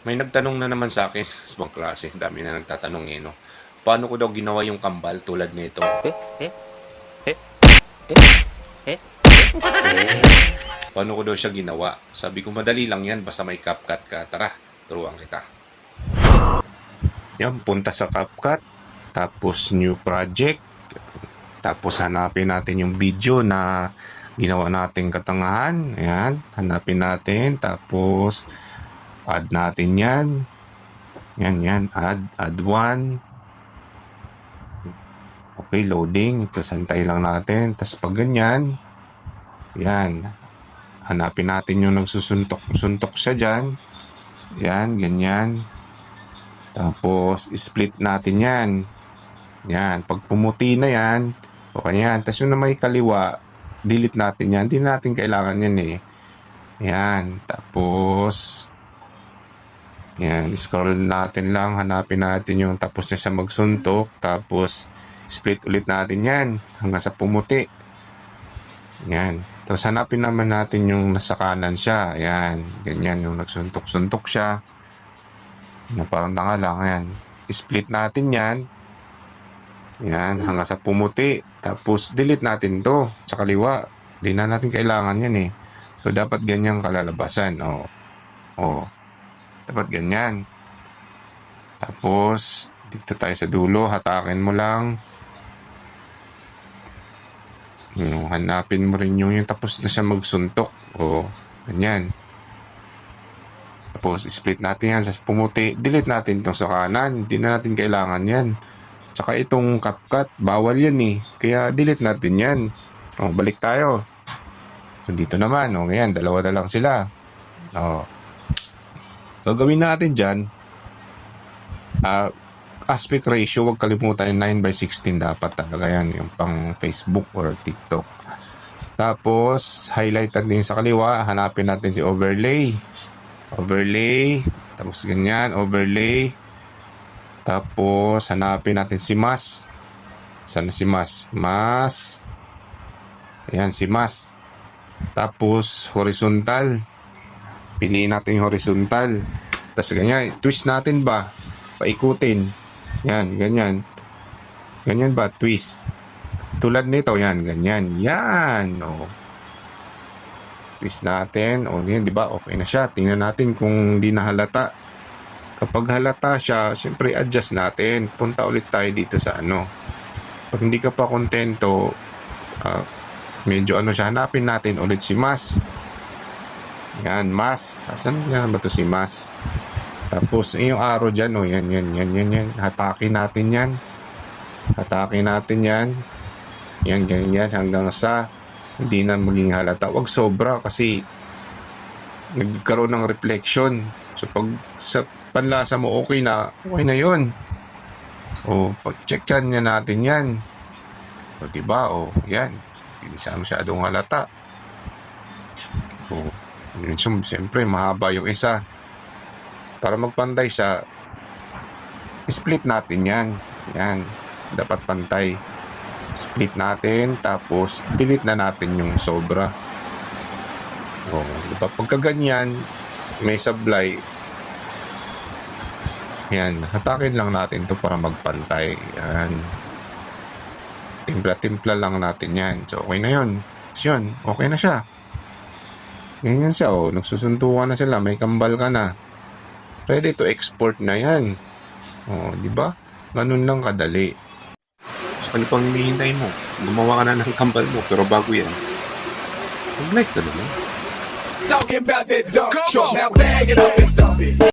May nagtanong na naman sa akin, sa mga klase, dami na nagtatanong eh, no? Paano ko daw ginawa yung kambal tulad nito? Paano ko daw siya ginawa? Sabi ko, madali lang yan, basta may CapCut ka. Tara, turuan kita. Yan, punta sa CapCut, tapos new project, tapos hanapin natin yung video na ginawa nating katangahan. Ayan, hanapin natin, tapos add natin yan. Yan, yan, add, add one. Okay, loading. Ito, santay lang natin. Tapos pag ganyan, yan. Hanapin natin yung nagsusuntok. Suntok siya dyan. Yan, ganyan. Tapos, split natin yan. Yan. Pag pumuti na yan, o kanyan. Tapos yung na may kaliwa, delete natin yan. Hindi natin kailangan yan eh. Yan. Tapos, yan. Scroll natin lang. Hanapin natin yung tapos na siya magsuntok. Tapos, split ulit natin yan. Hanggang sa pumuti. Yan. Tapos hanapin naman natin yung nasa kanan siya. Yan. Ganyan yung nagsuntok-suntok siya. Na parang tanga lang. Yan. Split natin yan. Yan. Hanggang sa pumuti. Tapos delete natin to sa kaliwa. Di na natin kailangan yan eh. So dapat ganyan kalalabasan. O. O. Dapat ganyan. Tapos dito tayo sa dulo. Hatakin mo lang. Yung hanapin mo rin yung, yung tapos na siya magsuntok. O, ganyan. Tapos, split natin yan sa pumuti. Delete natin itong sa kanan. Hindi na natin kailangan yan. Tsaka itong CapCut, bawal yan eh. Kaya delete natin yan. O, balik tayo. So, dito naman. O, ganyan. Dalawa na lang sila. O. Gagawin natin dyan. Ah, aspect ratio, huwag kalimutan yung 9 by 16 dapat talaga yan, yung pang Facebook or TikTok. Tapos, highlight natin sa kaliwa, hanapin natin si overlay. Overlay, tapos ganyan, overlay. Tapos, hanapin natin si mas. Sana si mas? Mas. Ayan, si mas. Tapos, horizontal. Piliin natin yung horizontal. Tapos ganyan, twist natin ba? Paikutin. Yan, ganyan. Ganyan ba? Twist. Tulad nito, yan, ganyan. Yan, o. Twist natin. O, yan, di ba? Okay na siya. Tingnan natin kung di na halata. Kapag halata siya, siyempre adjust natin. Punta ulit tayo dito sa ano. Pag hindi ka pa kontento, ah, medyo ano siya, hanapin natin ulit si Mas. Yan, Mas. Saan yan ba to si Mas? Tapos, eh, yung arrow dyan, oh, yan, yan, yan, yan, yan. Hatakin natin yan. Hatakin natin yan. Yan, ganyan, hanggang sa hindi na maging halata. Huwag sobra kasi nagkaroon ng reflection. So, pag sa panlasa mo, okay na, okay na yun. O, pag-check yan niya natin yan. O, diba? O, yan. Hindi siya masyadong halata. Yun, siyempre, mahaba yung isa para magpantay siya, split natin yan. Yan. Dapat pantay. Split natin, tapos delete na natin yung sobra. O, diba? Pagka ganyan, may sablay, yan, hatakin lang natin to para magpantay. Yan. Timpla-timpla lang natin yan. So, okay na yun. So, yun, okay na siya. Ganyan siya, oh. Nagsusuntukan na sila. May kambal ka na ready to export na yan. Oh, di ba? Ganun lang kadali. So, ano pang hinihintay mo? Gumawa ka na ng kambal mo, pero bago yan, mag-like ka naman. Talking about that show. Now bag it up and dump it.